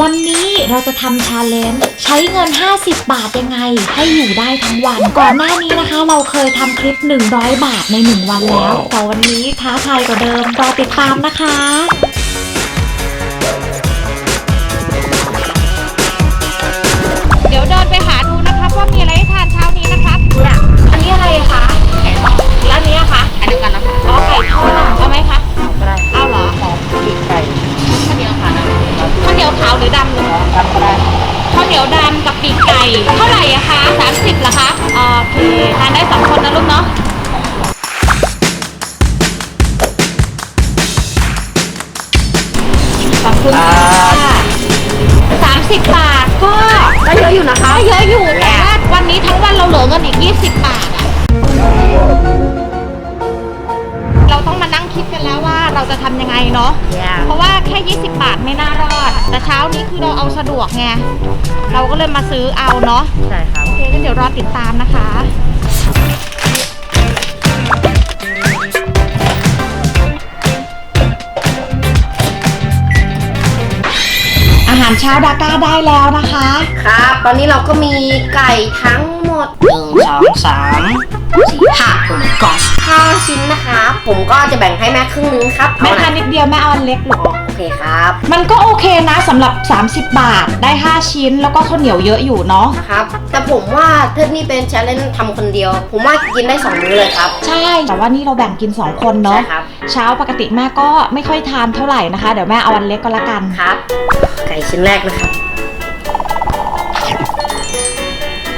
วันนี้เราจะทำชาเลนจ์ใช้เงิน 50 บาทยังไง ให้อยู่ได้ทั้งวัน ก่อนหน้านี้นะคะ เราเคยทำคลิป 100 บาทใน 1 วันแล้ว แต่วันนี้ท้าทายกว่าเดิมรอติดตามนะคะ คุณค่ะสามสิบบาทก็ก็เยอะอยู่นะคะก็เยอะอยู่แต่ว่าวันนี้ทั้งวันเราเหลือเงินอีก20บาทอะเราต้องมานั่งคิดกันแล้วว่าเราจะทำยังไงเนาะเพราะว่าแค่ 20 บาทไม่น่ารอด แต่เช้านี้คือเราเอาสะดวกไง เราก็เลยมาซื้อเอาเนาะ ใช่ครับ โอเคงั้นเดี๋ยวรอติดตามนะคะาหารเช้าดาก้าได้แล้วนะคะ ครับ ตอนนี้เราก็มีไก่ทั้งหมดหนึ่งสองสามสี่ห้าผมก่อนห้าชิ้นนะครับผมก็จะแบ่งให้แม่ครึ่งนึงครับแม่เอาทานนะนิดเดียวแม่เอาอันเล็กหรอโอ เคครับ มันก็โอเคนะสำหรับ 30 บาทได้ 5 ชิ้น แล้วก็ข้าวเหนียวเยอะอยู่เนาะ ครับ แต่ผมว่าถ้านี่เป็นชาเลนจ์ทำคนเดียว ผมว่ากินได้สองมื้อเลยครับ ใช่ แต่ว่านี่เราแบ่งกิน 2 คนเนาะ ใช่ครับ เช้าปกติแม่ก็ไม่ค่อยทานเท่าไหร่นะคะ เดี๋ยวแม่เอาอันเล็กก็แล้วกัน ครับ ไก่ชิ้นแรกนะครับ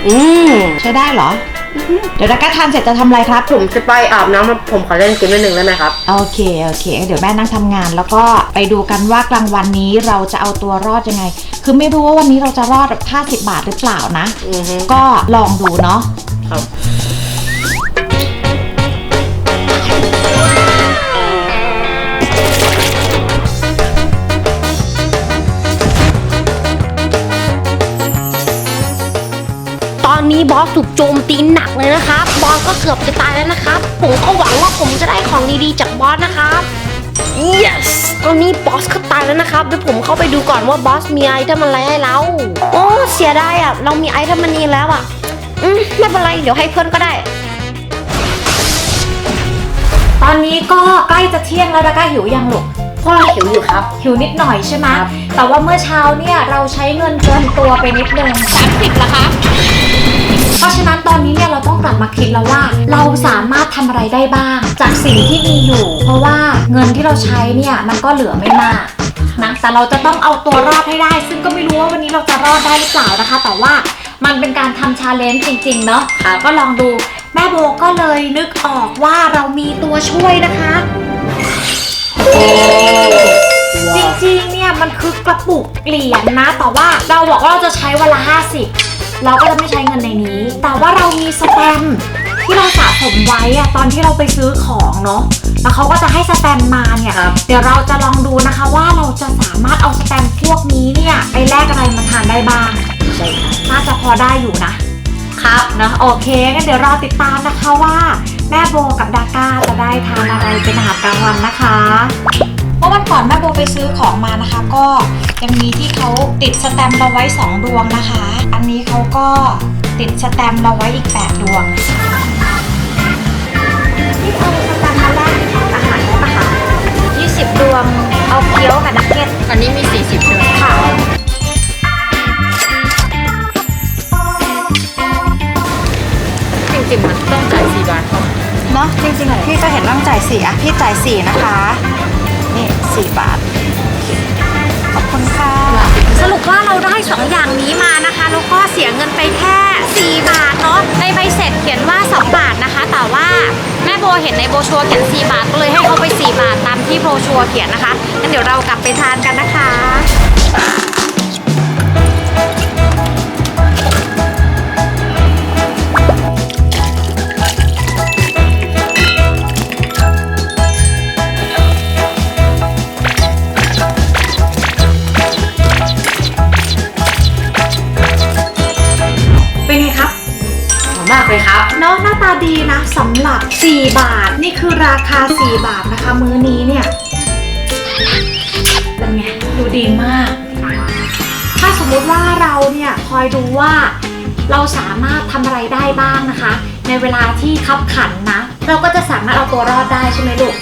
อืม ใช้ได้เหรอ เดี๋ยวดาก้าทานเสร็จจะทำอะไรครับ ผมจะไปอาบน้ำผมขอเล่นเกมนิดนึงได้ไหมครับ โอเค โอเค เดี๋ยวแม่นั่งทำงาน แล้วก็ไปดูกันว่ากลางวันนี้เราจะเอาตัวรอดยังไง คือไม่รู้ว่าวันนี้เราจะรอด 50 บาทหรือเปล่านะ อือฮึก็ลองดูเนาะครับ นนี้บอสถูกโจมตีหนักเลยนะครับ บอสก็เกือบจะตายแล้วนะครับ ผมก็หวังว่าผมจะได้ของดีๆจากบอสนะครับ yes ตอนนี้บอสก็ตายแล้วนะครับเดี๋ยวผมเข้าไปดูก่อนว่าบอสมีไอเทมอะไรให้เราโอ้เสียดายอะ เรามีไอเทมมันนี้แล้วอะ อืมไม่เป็นไรเดี๋ยวให้เพื่อนก็ได้ ตอนนี้ก็ใกล้จะเที่ยงแล้วดาก้าหิวยังลูกก็หิวอยู่ครับ หิวนิดหน่อยใช่ไหมครับแต่ว่าเมื่อเช้าเนี่ยเราใช้เงินเกินตัวไปนิดนึง30เหรอคะ เพราะฉะนั้นตอนนี้เนี่ยเราต้องกลับมาคิดแล้วว่า เราสามารถทำอะไรได้บ้าง จากสิ่งที่มีอยู่ เพราะว่าเงินที่เราใช้เนี่ยมันก็เหลือไม่มากนะแต่เราจะต้องเอาตัวรอดให้ได้ ซึ่งก็ไม่รู้ว่าวันนี้เราจะรอดได้หรือเปล่านะคะ แต่ว่ามันเป็นการทำชาเลนจ์จริง ๆ เนาะครับก็ลองดูแม่โบก็เลยนึกออกว่าเรามีตัวช่วยนะคะ จริง ๆ เนี่ยมันคือกระปุกเหรียญนะ แต่ว่าเราบอกว่าเราจะใช้วันละ 50 เราก็จะไม่ใช้เงินในนี้ แต่ว่าเรามีสแตมป์ที่เราสะสมไว้อะตอนที่เราไปซื้อของเนาะแล้วเขาก็จะให้สแตมป์มาเนี่ยครับ เดี๋ยวเราจะลองดูนะคะว่าเราจะสามารถเอาสแตมป์พวกนี้เนี่ยไปแลกอะไรมาทานได้บ้างใช่ครับน่าจะพอได้อยู่นะ ครับนะโอเคงั้นเดี๋ยวรอติดตามนะคะว่า แม่โบกับดาก้าจะได้ทานอะไรเป็นอาหารกลางวันนะคะ เมื่อวันก่อนแม่โบไปซื้อของมานะคะ ก็ยังมีที่เขาติดสแตมป์เราไว้ 2 ดวงนะคะ อันนี้ เขาก็ติดสแตมป์เราไว้อีก 8 ดวงที่เอาสแตมป์มาแลกเป็นอาหารได้ปะคะ20 ดวงเอาเกี๊ยวกับนักเก็ตอันนี้มี 40ใช่ไหมค่ะ จริงๆมันต้องจ่าย4บาทครับเนาะจริงๆอะพี่ก็เห็นต้องจ่ายสี่อะพี่จ่ายสี่นะคะ นี่สี่บาทขอบคุณค่ะ สรุปว่าเราได้ 2 อย่างนี้มานะคะแล้วก็เสียเงินไปแค่ 4 บาทเนาะในใบเสร็จเขียนว่า 2 บาทนะคะ แต่ว่าแม่โบเห็นในโบชัวเขียน 4 บาทก็เลยให้เขาไป 4 บาทตามที่โบชัวเขียนนะคะงั้นเดี๋ยวเรากลับไปทานกันนะคะ สำหรับ 4 บาท นี่คือราคา 4 บาทนะคะ มื้อนี้เนี่ยเป็นไงดูดีมากมมุติว่าเราเนี่ยคอยดูว่าเราสามารถทำอะไรได้บ้างนะคะ ในเวลาที่คับขันนะ เราก็จะสามารถเอาตัวรอดได้ใช่ไหมลูก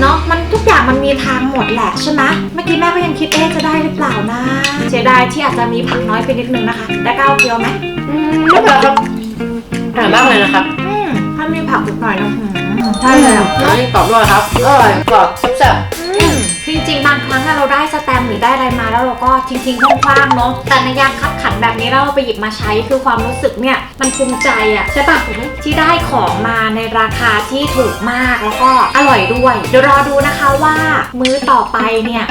เนาะมันทุกอย่างมันมีทางหมดแหละใช่ไหมเมื่อกี้แม่ก็ยังคิดเอ๊ะจะได้หรือเปล่านะเสียดายที่อาจจะมีผักน้อยไปนิดนึงนะคะได้ก้าวเกียวไหมไม่เป็นไรครับอร่อยมากเลยนะครับอืม ถ้ามีผักนิดหน่อยนะอืมใช่เลยอะอันนี้กรอบด้วยครับอร่อยกรอบแซ่บอืมจริงๆบางครั้งอะเราได้สแตมป์หรือได้อะไรมาแล้วเราก็ทิ้งๆคว้างๆเนาะแต่ในยามคับขันแบบนี้แล้วเราไปหยิบมาใช้คือความรู้สึกเนี่ยมันภูมิใจอะใช่ปะที่ได้ของมาในราคาที่ถูกมากแล้วก็อร่อยด้วยเดี๋ยวรอดูนะคะว่ามื้อต่อไปเนี่ย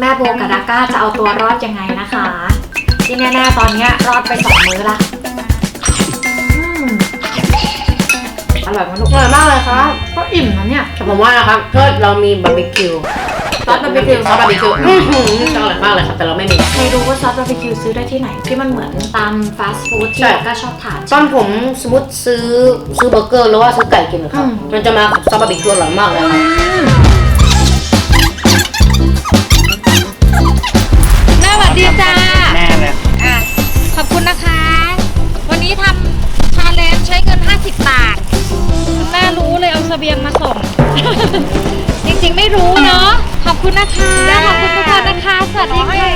แม่โบกับดาก้าจะเอาตัวรอดยังไงนะคะที่แน่ๆตอนเนี้ยรอดไปสองมื้อละ อร่อยมากลูกๆอร่อยมากเลยครับก็อิ่มนะเนี่ยแต่ผมว่านะครับถ้าเรามีบาร์บีคิวซอสบาร์บีคิวซอสบาร์บีคิวอื้อหือจะอร่อยมากเลยครับแต่เราไม่มีใครรู้ว่าซอสบาร์บีคิวซื้อได้ที่ไหน ที่มันเหมือนตามฟาสต์ฟู้ดที่ใช่ดาก้าชอบทาน ตอนผมสมมติซื้อซื้อเบอร์เกอร์หรือว่าซื้อไก่กินนะครับ อืม มันจะมากับซอสบาร์บีคิวอร่อยมากเลยครับแเลยเอาเสบียงมาส่ง จริงๆไม่รู้เนาะขอบคุณนะคะ ขอบคุณทุกคนนะคะ สวัสดีค่ะ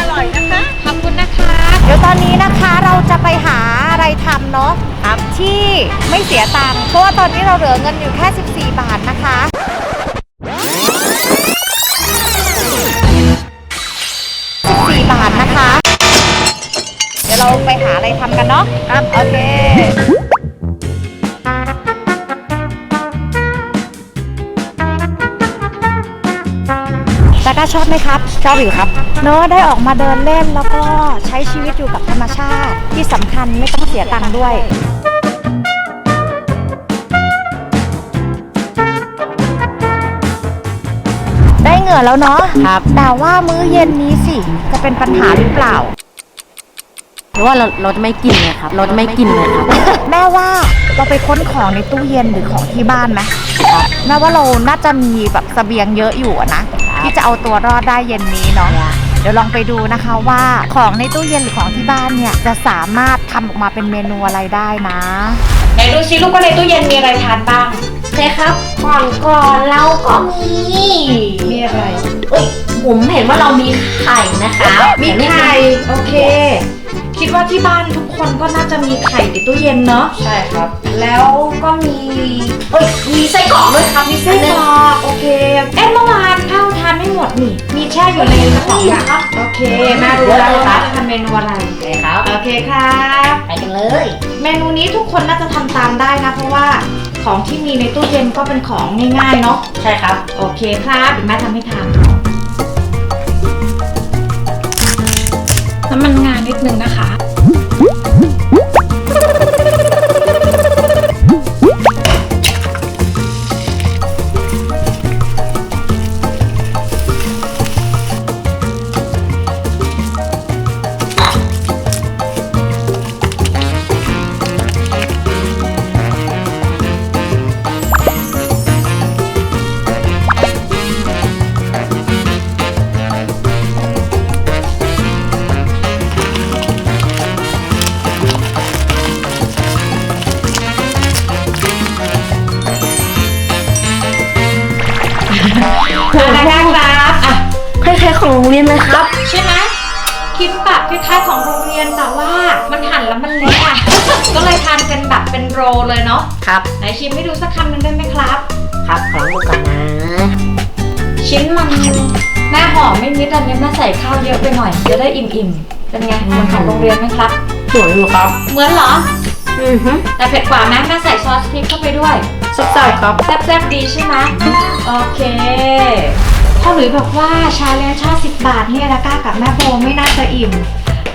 อร่อยนะคะ ขอบคุณนะคะ เดี๋ยวตอนนี้นะคะเราจะไปหาอะไรทำเนาะครับที่ไม่เสียตังค์เพราะว่าตอนนี้เราเหลือเงินอยู่แค่ 14 บาทนะคะ14บาทนะคะ เดี๋ยวเราไปหาอะไรทำกันเนาะครับโอเค ดาก้าชอบไหมครับ ชอบอยู่ครับ เนอะได้ออกมาเดินเล่นแล้วก็ใช้ชีวิตอยู่กับธรรมชาติที่สำคัญไม่ต้องเสียตังค์ด้วย ได้เหงื่อแล้วเนาะครับ แต่ว่ามื้อเย็นนี้สิ จะเป็นปัญหาหรือเปล่า หรือว่าเราเราจะไม่กินเลยครับ เราจะไม่กินเลยครับ แม่ว่าเราไปค้นของในตู้เย็นหรือของที่บ้านไหมแม่ว่าเราน่าจะมีแบบเสบียงเยอะอยู่อะนะ ที่จะเอาตัวรอดได้เย็นนี้เนาะเดี๋ยวลองไปดูนะคะว่าของในตู้เย็นหรือของที่บ้านเนี่ยจะสามารถทำออกมาเป็นเมนูอะไรได้นะไหนดูซิลูกว่าในตู้เย็นมีอะไรทานบ้างใช่ครับก่อนก่อนเราก็มีมีอะไรเอ้ยผมเห็นว่าเรามีไข่นะคะมีไข่โอเค คิดว่าที่บ้านทุกคนก็น่าจะมีไข่ในตู้เย็นเนาะใช่ครับ แล้วก็มีเอ้ยมีไส้กรอกด้วยครับมีไส้ไส้กกรรออก นไม่หมดนี่ มีแช่อยู่ในกระป๋องอะครับโอเคแม่รู้แล้วว่าจะทำเมนูอะไรใช่ครับ โอเคครับไปกันเลย เมนูนี้ทุกคนน่าจะทำตามได้นะ เพราะว่าของที่มีในตู้เย็นก็เป็นของง่ายๆเนาะใช่ครับ โอเคครับเดี๋ยวแม่ทำให้ทานน้ำมัน รงเรียนเลยครับ ใช่ไหมคิดแบบคล้ายๆของโรงเรียนแต่ว่ามันหั่นแล้วมันเล็กอะก็เลยทานเป็นแบบเป็นโรลเลยเนาะครับ ไหนชิมให้ดูสักคำหนึ่งได้ไหมครับ ครับขอลองดูก่อนนะชิ้นมันแม่หอมไม่นิดอันนี้แม่ใส่ข้าวเยอะไปหน่อยจะได้อิ่มๆเป็นไงเหมือนของโรงเรียนไหมครับ สวยอยู่ครับ เหมือนเหรอ อือฮึแต่เผ็ดกว่านะแม่ใส่ซอสพริกเข้าไปด้วยสับใส่ครับแซ่บๆดีใช่ไหมโอเค พ่อหลุยบอกว่าชาเลนจ์ชาสิบบาทนี่อาก้ากับแม่โบไม่น่าจะอิ่ม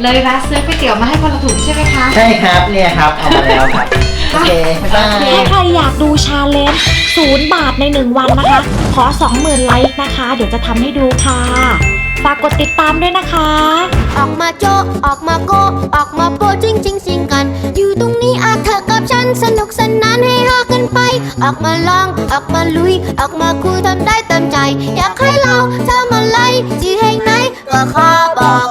เลยแวะซื้อก๋วยเตี๋ยวมาให้คนละถุงใช่ไหมคะใช่ครับเนี่ยครับเอามาแล้วครับ โอเคบ๊ายบาย ถ้าใครอยากดูชาเลนจ์ศูนย์บาทใน 1 วันนะคะ ขอ 20,000 ไลค์นะคะ เดี๋ยวจะทำให้ดูค่ะ ฝากกดติดตามด้วยนะคะ ออกมาโจะออกมาโกะออกมาโป ออกมาลองออกมาลุย ออกมาคุยทำได้เต็มใจ อยากให้เราทำอะไรที่แห่งไหนก็ขอบอก